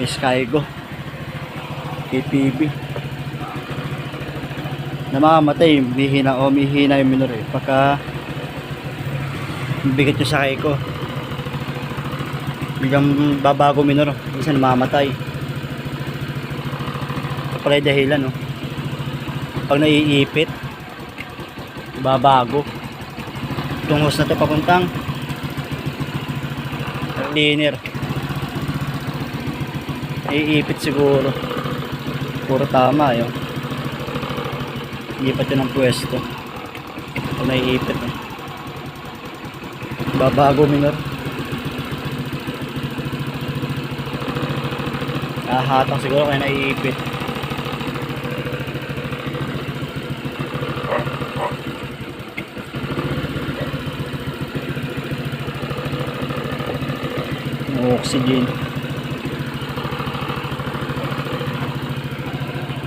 May Skygo. KPB. Namamatay, mihina o mihina yung minor eh. Pagka bigat yung sakay ko. Biglang babago minor. Minsan namamatay. Ito pala yung dahilan no. Pag naiipit, babago. Itong hose na to papuntang cleaner. Iipit siguro. Puro tama yun. Lipat yun ng pwesto. Pag naiipit. Eh. Babago minor. Ahatang siguro kaya naiipit. Oxygen.